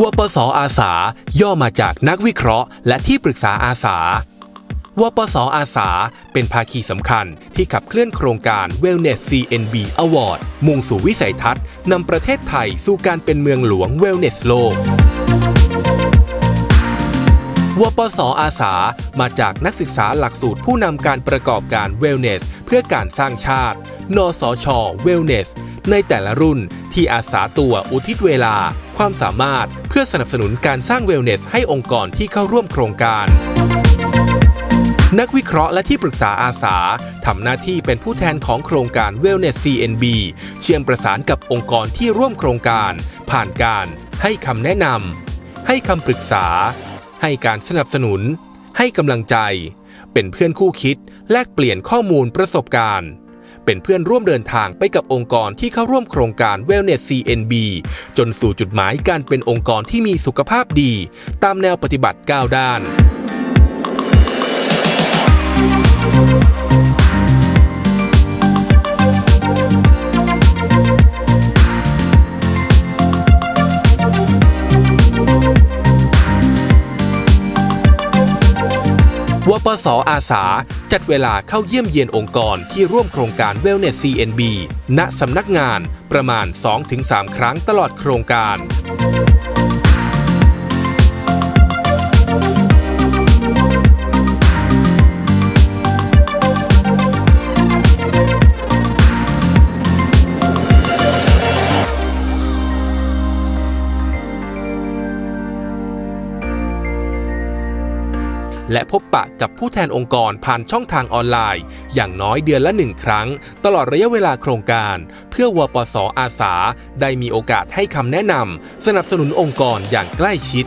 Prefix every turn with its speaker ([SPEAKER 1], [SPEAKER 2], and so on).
[SPEAKER 1] วปสอาสา ย่อมาจากนักวิเคราะห์ และที่ปรึกษาอาสาวปสอาสา เป็นภาคีสำคัญที่ขับเคลื่อนโครงการ Wellness CNB Award มุ่งสู่วิสัยทัศน์นำประเทศไทยสู่การเป็นเมืองหลวง Wellness โลกวปสอาสา มาจากนักศึกษาหลักสูตรผู้นำการประกอบการ Wellness เพื่อการสร้างชาติ นสช Wellness ในแต่ละรุ่น ที่อาสาตัวอุทิศเวลา ความสามารถเพื่อสนับสนุนการสร้าง Wellness ให้องค์กรที่เข้าร่วมโครงการ นักวิเคราะห์และที่ปรึกษาอาสาทำหน้าที่เป็นผู้แทนของโครงการ Wellness CNB เชื่อมประสานกับองค์กรที่ร่วมโครงการ ผ่านการให้คำแนะนำให้คำปรึกษา ให้การสนับสนุน ให้กำลังใจ เป็นเพื่อนคู่คิด แลกเปลี่ยนข้อมูลประสบการณ์ เป็นเพื่อนร่วมเดินทางไปกับองค์กรที่เข้าร่วมโครงการ Wellness CNB จนสู่จุดหมายการเป็นองค์กรที่มีสุขภาพดี ตามแนวปฏิบัติ 9 ด้าน วปสอาสา จัดเวลาเข้าเยี่ยมเยียนองค์กรที่ร่วมโครงการ Wellness CNB ณสำนักงานประมาณ 2-3 ครั้งตลอดโครงการ และพบปะกับผู้แทนองค์กรผ่านช่องทางออนไลน์ อย่างน้อยเดือนละหนึ่งครั้ง ตลอดระยะเวลาโครงการ เพื่อวปสอาสา ได้มีโอกาสให้คำแนะนำสนับสนุนองค์กรอย่างใกล้ชิด